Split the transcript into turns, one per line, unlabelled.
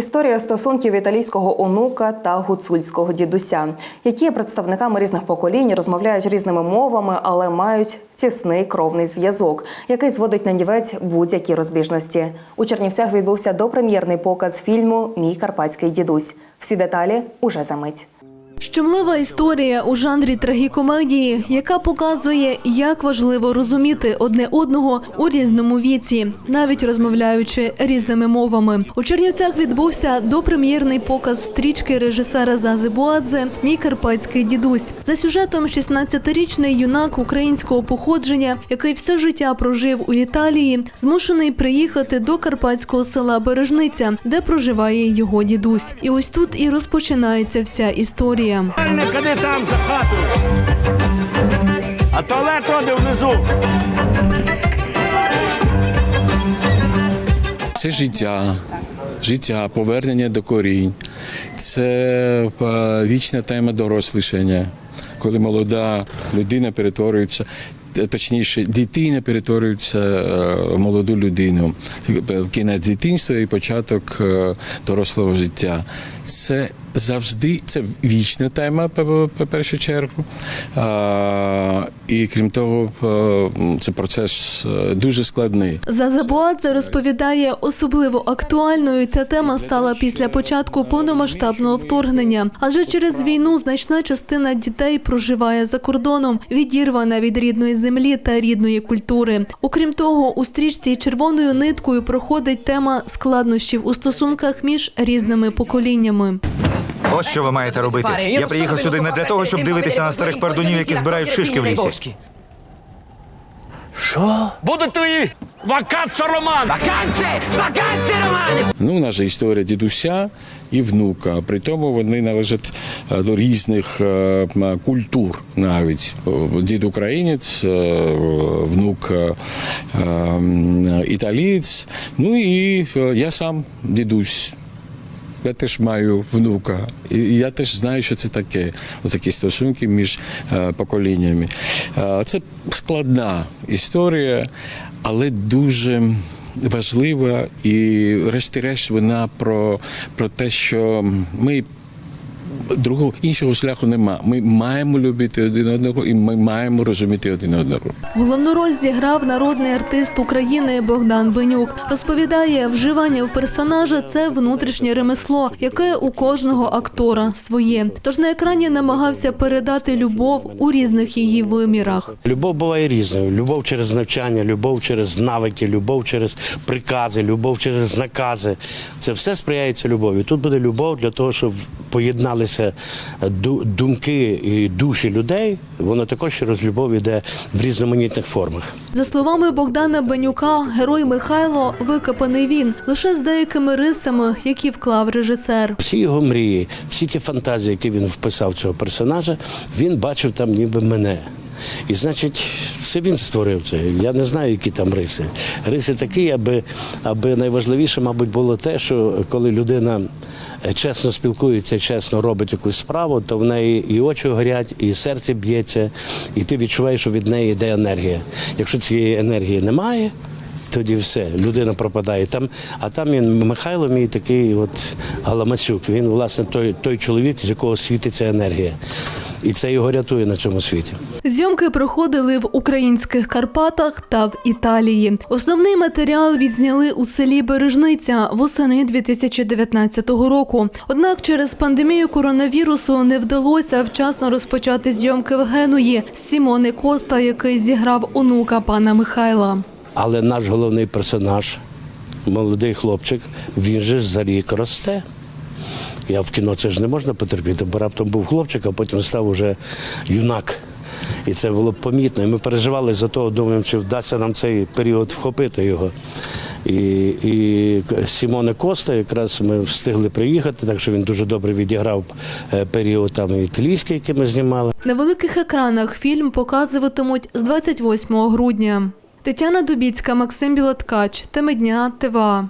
Історія стосунків італійського онука та гуцульського дідуся, які представниками різних поколінь, розмовляють різними мовами, але мають тісний кровний зв'язок, який зводить на нівець будь-які розбіжності. У Чернівцях відбувся допрем'єрний показ фільму Мій карпатський дідусь. Всі деталі уже за мить.
Щемлива історія у жанрі трагікомедії, яка показує, як важливо розуміти одне одного у різному віці, навіть розмовляючи різними мовами. У Чернівцях відбувся допрем'єрний показ стрічки режисера Зази Буадзе Мій карпатський дідусь. За сюжетом 16-річний юнак українського походження, який все життя прожив у Італії, змушений приїхати до карпатського села Бережниця, де проживає його дідусь. І ось тут і розпочинається вся історія.
Не ходи там за хатою. А туалет оде внизу.
Це життя, життя, повернення до корінь. Це е, вічна тема дорослішання, коли молода людина перетворюється. т- Точніше, дитина перетворюється е, в молоду людину. Е, Кінець дитинства і початок е, дорослого життя. Це завжди це вічна тема, по першу чергу. І крім того, це процес е, дуже складний.
Заза Буадзе розповідає, особливо актуальною ця тема стала після початку повномасштабного вторгнення. Адже через війну значна частина дітей проживає за кордоном, відірвана від рідної землі та рідної культури. Окрім того, у стрічці червоною ниткою проходить тема складнощів у стосунках між різними поколіннями.
Ось що ви маєте робити. Я приїхав сюди не для того, щоб дивитися на старих пердунів, які збирають шишки в лісі.
Що? Буде твої вакацо роман.
Ну, у нас же історія дідуся і внука. При тому вони належать е, до різних е, культур навіть. Дід українець, е, внук е, італієць. Ну і е, я сам дідусь. Я теж маю внука, і я теж знаю, що це таке. Такі стосунки між е, поколіннями. Е, Це складна історія, але дуже важлива. І, врешті-решт, вона про, про те, що ми. Другого іншого шляху нема. Ми маємо любити один одного і ми маємо розуміти один одного.
Головну роль зіграв народний артист України Богдан Бенюк. Розповідає, вживання в персонажа це внутрішнє ремесло, яке у кожного актора своє. Тож на екрані намагався передати любов у різних її вимірах.
Любов буває різною. Любов через навчання, любов через навики, любов через прикази, любов через накази. Це все сприяється любові. Тут буде любов для того, щоб поєдналися ду- думки і душі людей. Воно також через любов іде в різноманітних формах.
За словами Богдана Бенюка, герой Михайло викопаний він лише з деякими рисами, які вклав режисер.
Всі його мрії, всі ті фантазії, які він вписав цього персонажа, він бачив там ніби мене. І значить, це він створив це. Я не знаю, які там риси. Риси такі, аби, аби найважливіше, мабуть, було те, що коли людина е, чесно спілкується, чесно робить якусь справу, то в неї і очі горять, і серце б'ється, і ти відчуваєш, що від неї йде енергія. Якщо цієї енергії немає, тоді все, людина пропадає. Там, а там він Михайло, мій такий от Галамасюк. Він, власне, той, той чоловік, з якого світиться енергія. І це його рятує на цьому світі.
Зйомки проходили в українських Карпатах та в Італії. Основний матеріал відзняли у селі Бережниця восени 2019 року. Однак через пандемію коронавірусу не вдалося вчасно розпочати зйомки в Генуї з Сімони Коста, який зіграв онука пана Михайла.
Але наш головний персонаж, молодий хлопчик, він же за рік росте. Я в кіно це ж не можна потерпіти, бо раптом був хлопчик, а потім став уже юнак. І це було помітно. І ми переживали за того, думаємо, чи вдасться нам цей період вхопити його. І, і Сімоне Коста якраз ми встигли приїхати, так що він дуже добре відіграв е, період там італійський, який ми знімали.
На великих екранах фільм показуватимуть з 28 грудня. Тетяна Дубіцька, Максим Білоткач, Теми дня, ТВА.